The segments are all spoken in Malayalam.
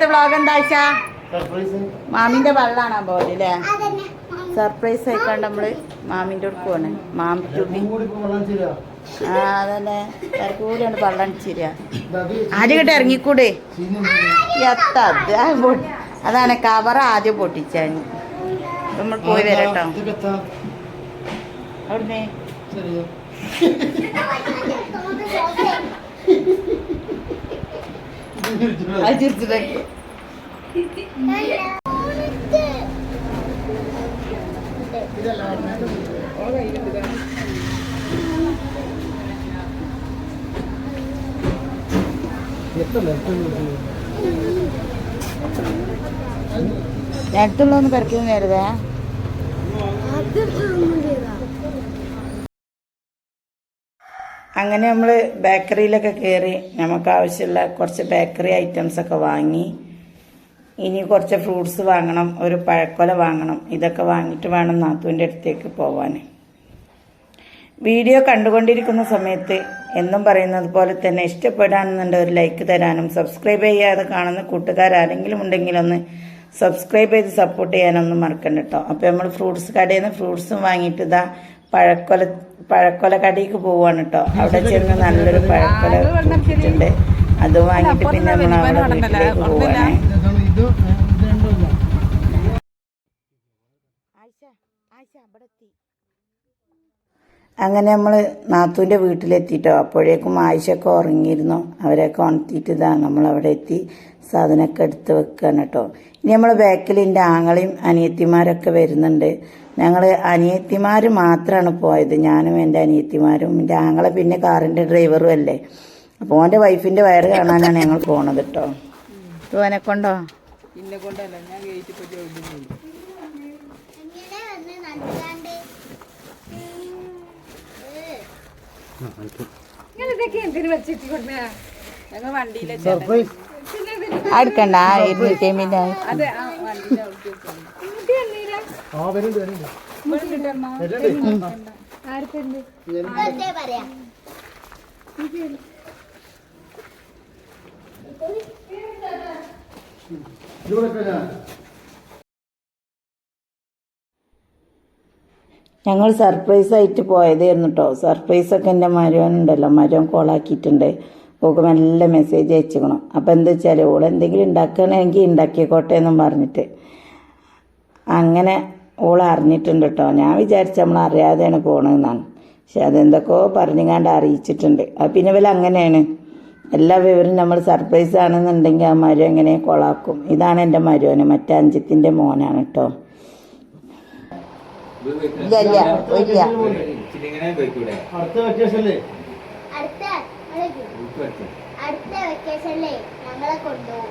ഇന്നത്തെ വ്ളോഗ് എന്താ വെച്ചാ മാമിന്റെ വെള്ളാണ് പോലെ അല്ലേ സർപ്രൈസ് ആയിക്കാണ്ട് നമ്മൾ മാമിന്റെ അടുത്ത് പോണ്. മാമി ആ അതന്നെ. കൂടിയാണ് വള്ളം ചിരിയ ആദ്യം കിட்ட ഇറങ്ങിക്കൂടെ? എത്ത അതാണ് കവർ ആദ്യം പൊട്ടിച്ചാൻ നമ്മൾ പോയി വരട്ടോ. അവിടുന്ന്? അത് ചിരിച്ചിട്ടേ നേരത്തുള്ളൊന്ന് പെരക്കുന്നു അങ്ങനെ നമ്മൾ ബേക്കറിയിലൊക്കെ കയറി നമുക്ക് ആവശ്യമുള്ള കുറച്ച് ബേക്കറി ഐറ്റംസ് ഒക്കെ വാങ്ങി. ഇനി കുറച്ച് ഫ്രൂട്ട്സ് വാങ്ങണം ഒരു പഴക്കൊല വാങ്ങണം. ഇതൊക്കെ വാങ്ങിയിട്ട് വേണം നാത്തുവിന്റെ അടുത്തേക്ക് പോവാൻ വീഡിയോ കണ്ടുകൊണ്ടിരിക്കുന്ന സമയത്ത് എന്നും പറയുന്നത് പോലെ തന്നെ ഇഷ്ടപ്പെടാനെന്നുണ്ട് ഒരു ലൈക്ക് തരാനും സബ്സ്ക്രൈബ് ചെയ്യാതെ കാണുന്ന കൂട്ടുകാരാരെങ്കിലും ഉണ്ടെങ്കിലൊന്ന് സബ്സ്ക്രൈബ് ചെയ്ത് സപ്പോർട്ട് ചെയ്യാനൊന്നും മറക്കണ്ട കേട്ടോ അപ്പോൾ നമ്മൾ ഫ്രൂട്ട്സ് കടയിൽ നിന്ന് ഫ്രൂട്ട്സും വാങ്ങിയിട്ട് ഇതാ പഴക്കൊല പഴക്കൊല കടയിലേക്ക് പോവാണ് കേട്ടോ അവിടെ ചെന്ന് നല്ലൊരു പഴക്കൊല കിട്ടിയിട്ടുണ്ട് അത് വാങ്ങിയിട്ട് പിന്നെ നമ്മൾ അവിടെ വീട്ടിലേക്ക് പോവാണേ. അങ്ങനെ നമ്മൾ നാത്തൂന്റെ വീട്ടിലെത്തിയിട്ടോ അപ്പോഴേക്കും ആയിഷൊക്കെ ഉറങ്ങിയിരുന്നു. അവരെയൊക്കെ ഉണർത്തിയിട്ട് ഇതാ നമ്മൾ അവിടെ എത്തി സാധനമൊക്കെ എടുത്ത് വെക്കുകയാണ് കേട്ടോ ഇനി നമ്മൾ ബാക്കിൽ എന്റെ ആങ്ങളെയും അനിയത്തിമാരൊക്കെ വരുന്നുണ്ട്. ഞങ്ങൾ അനിയത്തിമാർ മാത്രമാണ് പോയത്. ഞാനും എന്റെ അനിയത്തിമാരും എന്റെ ആങ്ങളെ പിന്നെ കാറിന്റെ ഡ്രൈവറും അല്ലേ. അപ്പോൾ ഓന്റെ വൈഫിന്റെ വയറ് കാണാനാണ് ഞങ്ങൾ പോണത് കേട്ടോ ഓനെ കൊണ്ടോ? ഇന്നെ കൊണ്ടല്ല ഞാൻ ഗേറ്റ് പോയി ജോലി ചെയ്യും ഇതൊക്കെ എന്തിനു വെച്ചിട്ട് കൊണ്ട ഞങ്ങൾ വണ്ടിയിലെ സർപ്രൈസ് അടുക്കണ്ട ഇരുന്നൂറ്റി അമ്പതിന്റെ അതെ ആ വണ്ടിയിലെ ഔട്ട് ആ വരുന്നുണ്ട് വരുന്നുണ്ട് ഞങ്ങൾ സർപ്രൈസ് ആയിട്ട് പോയതായിരുന്നു കേട്ടോ സർപ്രൈസ് ഒക്കെ എന്റെ മരുവനുണ്ടല്ലോ. മരുവൻ കോളാക്കിയിട്ടുണ്ട് ഓക്ക് നല്ല മെസ്സേജ് അയച്ചിക്കണം അപ്പം എന്താ വെച്ചാൽ ഓൾ എന്തെങ്കിലും ഉണ്ടാക്കണമെങ്കിൽ ഉണ്ടാക്കിക്കോട്ടെ എന്നും പറഞ്ഞിട്ട്. അങ്ങനെ ഓൾ അറിഞ്ഞിട്ടുണ്ട് കേട്ടോ ഞാൻ വിചാരിച്ച നമ്മൾ അറിയാതെയാണ് പോണെന്നാണ്. പക്ഷെ അതെന്തൊക്കെയോ പറഞ്ഞുങ്ങാണ്ട് അറിയിച്ചിട്ടുണ്ട്. അത് പിന്നെ വല്ല അങ്ങനെയാണ്. എല്ലാ വിവരം നമ്മൾ സർപ്രൈസ് ആണെന്നുണ്ടെങ്കിൽ ആ മരം എങ്ങനെ കൊളാക്കും. ഇതാണ് എന്റെ മരുവന്. മറ്റേ അഞ്ചിത്തിന്റെ മോനാണ് കേട്ടോ അടുത്ത വെക്കേഷനിലെ ഞങ്ങളെ കൊണ്ടുപോകും.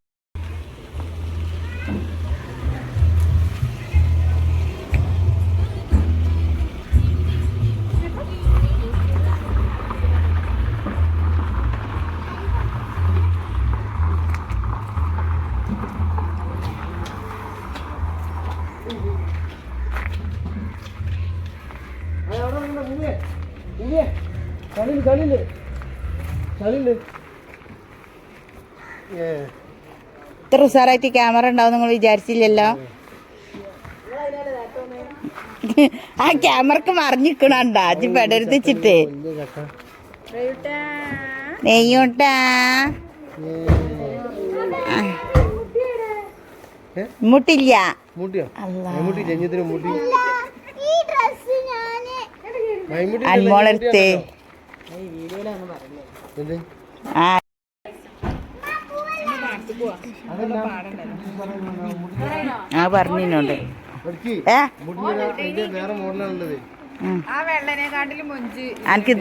ഇത്ര ഉസാറായിട്ട് ക്യാമറ ഉണ്ടാവും നിങ്ങൾ വിചാരിച്ചില്ലല്ലോ? ആ ക്യാമറക്ക് മറിഞ്ഞിക്കണണ്ട. അജി പെടരുത്തിച്ചിട്ട് നെയ്യോട്ടാ? മുട്ടില്ല. മുട്ടിയോ? മൂട്ടി ഈ ഡ്രസ് ഞാൻ മൈമുട്ടി അൻമോളെടുത്ത് എന്ത് ആ ആ പറഞ്ഞിട്ടുണ്ട് പഠിക്ക് ഏ മുട്ടിന്റെ അതിന്റെ വേറെ മോഡലാണുള്ളത്. ഉം. ആ പറഞ്ഞോണ്ട്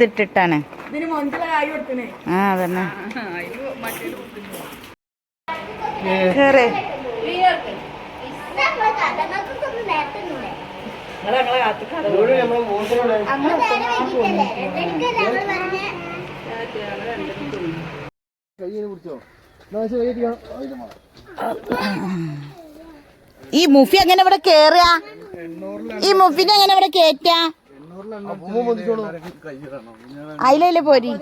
ഇട്ടിട്ടാണ്. കൊടുക്കണേ ആ അതന്നെ. കേറ്. ഈ മുഫി എങ്ങനെ ഇവിടെ കേറുക ഈ മുഫിനെ എങ്ങനെ ഇവിടെ കേറ്റാ? അതിലല്ലേ പോരി?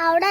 അവിടെ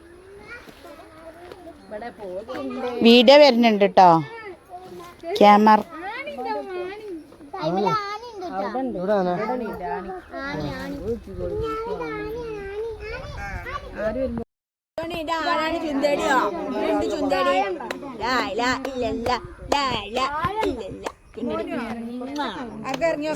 വീഡിയോ വരുന്നുണ്ട് കേട്ടോ ക്യാമറ. ഇറങ്ങിയോക്കാരാ ആന. ഇല്ലല്ല അതൊക്കെ ഇറങ്ങി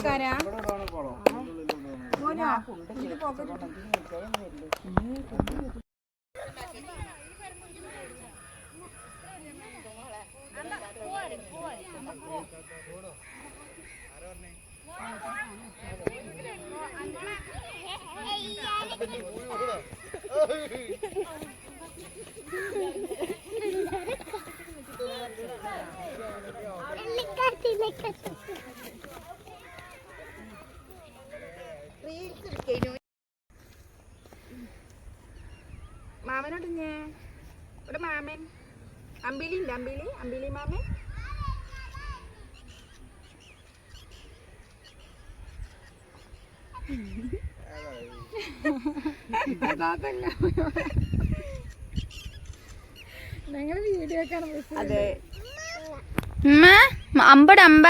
മാമനോട് ഞാൻ ഇവിടെ മാമൻ. അമ്പിലി ഉണ്ട് അമ്പിലി അമ്പിലി മാമൻ. ഞങ്ങൾ വീഡിയോ അതെ അമ്പട അമ്പ.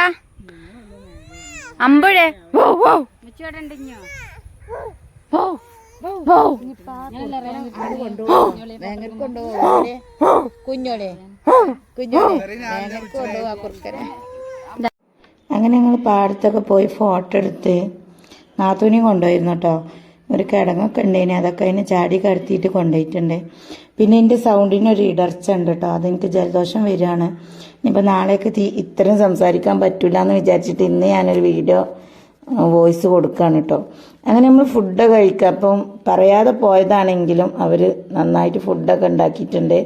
അമ്പഴേ ഓ ഓ കുഞ്ഞോളെ കുറുക്കനെ അങ്ങനെ ഞങ്ങൾ പാടത്തൊക്കെ പോയി ഫോട്ടോ എടുത്ത് നാത്തൂനെയും കൊണ്ടുപോയിരുന്നു കേട്ടോ. ഒരു കിടങ്ങൊക്കെ ഉണ്ടേനെ. അതൊക്കെ അതിന് ചാടി കടത്തിയിട്ട് കൊണ്ടുപോയിട്ടുണ്ട്. പിന്നെ എന്റെ സൗണ്ടിന് ഒരു ഇടർച്ച ഉണ്ട് കേട്ടോ. അതെനിക്ക് ജലദോഷം വരികയാണ്. ഇനിയിപ്പോൾ നാളെയൊക്കെ തീ ഇത്രയും സംസാരിക്കാൻ പറ്റില്ല എന്ന് വിചാരിച്ചിട്ട് ഇന്ന് ഞാനൊരു വീഡിയോ വോയിസ് കൊടുക്കുകയാണ് കേട്ടോ. അങ്ങനെ നമ്മൾ ഫുഡ് കഴിക്കുക. അപ്പം പറയാതെ പോയതാണെങ്കിലും അവർ നന്നായിട്ട് ഫുഡൊക്കെ ഉണ്ടാക്കിയിട്ടുണ്ട്.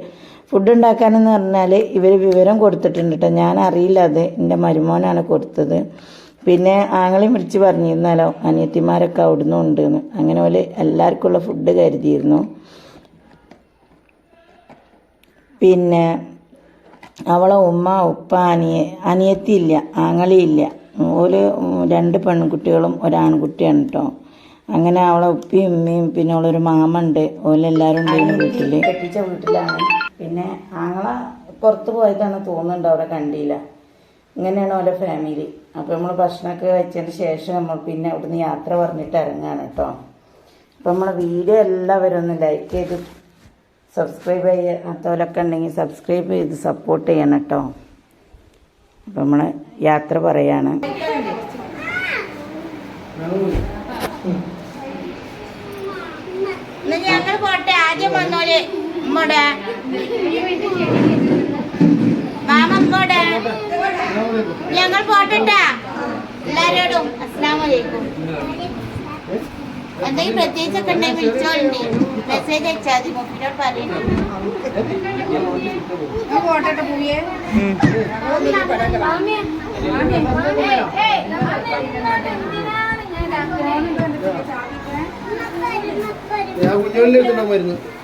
ഫുഡ് ഉണ്ടാക്കാനെന്ന് പറഞ്ഞാൽ ഇവർ വിവരം കൊടുത്തിട്ടുണ്ട് കേട്ടോ. ഞാൻ അറിയില്ല അത്. എന്റെ മരുമോനാണ് കൊടുത്തത്. പിന്നെ ആങ്ങളെയും വിളിച്ച് പറഞ്ഞിരുന്നാലോ അനിയത്തിമാരൊക്കെ അവിടുന്ന് ഉണ്ടെന്ന്. അങ്ങനെ പോലെ എല്ലാവർക്കും ഉള്ള ഫുഡ് കരുതിയിരുന്നു. പിന്നെ അവളെ ഉമ്മ ഉപ്പ അനിയ അനിയത്തി അനിയത്തിയില്ല ആങ്ങളിയില്ല ഓൽ രണ്ട് പെൺകുട്ടികളും ഒരാൺകുട്ടിയാണ് കേട്ടോ അങ്ങനെ അവളെ ഉപ്പയും ഉമ്മയും പിന്നെ അവളൊരു മാമുണ്ട് ഓലെല്ലാവരും ഉണ്ടായിരുന്നു വീട്ടിൽ കെട്ടിച്ച വീട്ടിലാണ്. പിന്നെ ആങ്ങള പുറത്ത് പോയതാണ് തോന്നുന്നുണ്ട്? അവിടെ കണ്ടില്ല. ഇങ്ങനെയാണ് ഓരോ ഫാമിലി അപ്പോൾ നമ്മൾ ഭക്ഷണമൊക്കെ കഴിച്ചതിന് ശേഷം നമ്മൾ പിന്നെ അവിടുന്ന് യാത്ര പറഞ്ഞിട്ട് ഇറങ്ങാണ് കേട്ടോ അപ്പോൾ നമ്മളെ വീഡിയോ എല്ലാവരും ഒന്ന് ലൈക്ക് ചെയ്ത് സബ്സ്ക്രൈബ് ചെയ്യാത്തവരൊക്കെ ഉണ്ടെങ്കിൽ സബ്സ്ക്രൈബ് ചെയ്ത് സപ്പോർട്ട് ചെയ്യണം കേട്ടോ അപ്പോൾ നമ്മൾ യാത്ര പറയാണ്. ഞങ്ങൾ പോട്ടെ. ആദ്യം വന്നോലെ ഇമ്മോടെ മാമ ഇമ്മോടെ ഞങ്ങൾ പോട്ടെട്ടാ. എല്ലാരോടും അസ്സാം വലൈക്കും എന്തെങ്കിലും പ്രത്യേകിച്ചൊക്കെ ഉണ്ടെങ്കിൽ വിളിച്ചോളുണ്ട്. മെസ്സേജ് അയച്ചാൽ മതി മുപ്പിനോട് പറയുന്നുണ്ട് ഞാൻ കുഞ്ഞോളിന്റെ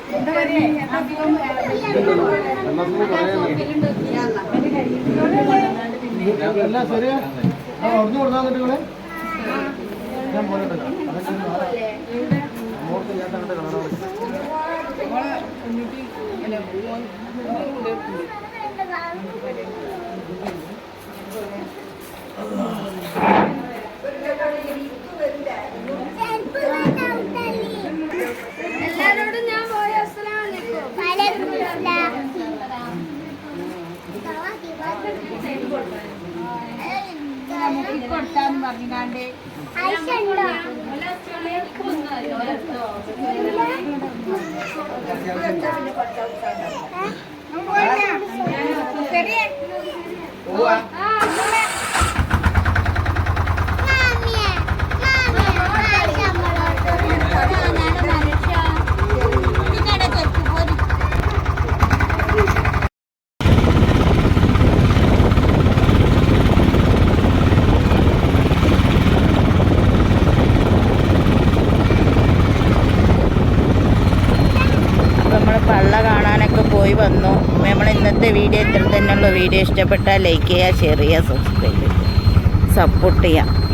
എല്ലാം ശരിയാ അവിടുന്ന് കൊടുത്താൽ നിങ്ങളെ ഞാൻ പോയിട്ടുണ്ട് അങ്ങോട്ട് ഞാൻ തന്നിട്ട് കാണാം എല്ലാരോടും ഞാൻ പോയ കൊടുത്താന്ന് പറഞ്ഞാണ്ട് ഐശ്വര്യ വീഡിയോ ഇഷ്ടപ്പെട്ടാൽ ലൈക്ക് ചെയ്യുക ഷെയർ ചെയ്യുക സബ്സ്ക്രൈബ് ചെയ്യുക. സപ്പോർട്ട് ചെയ്യുക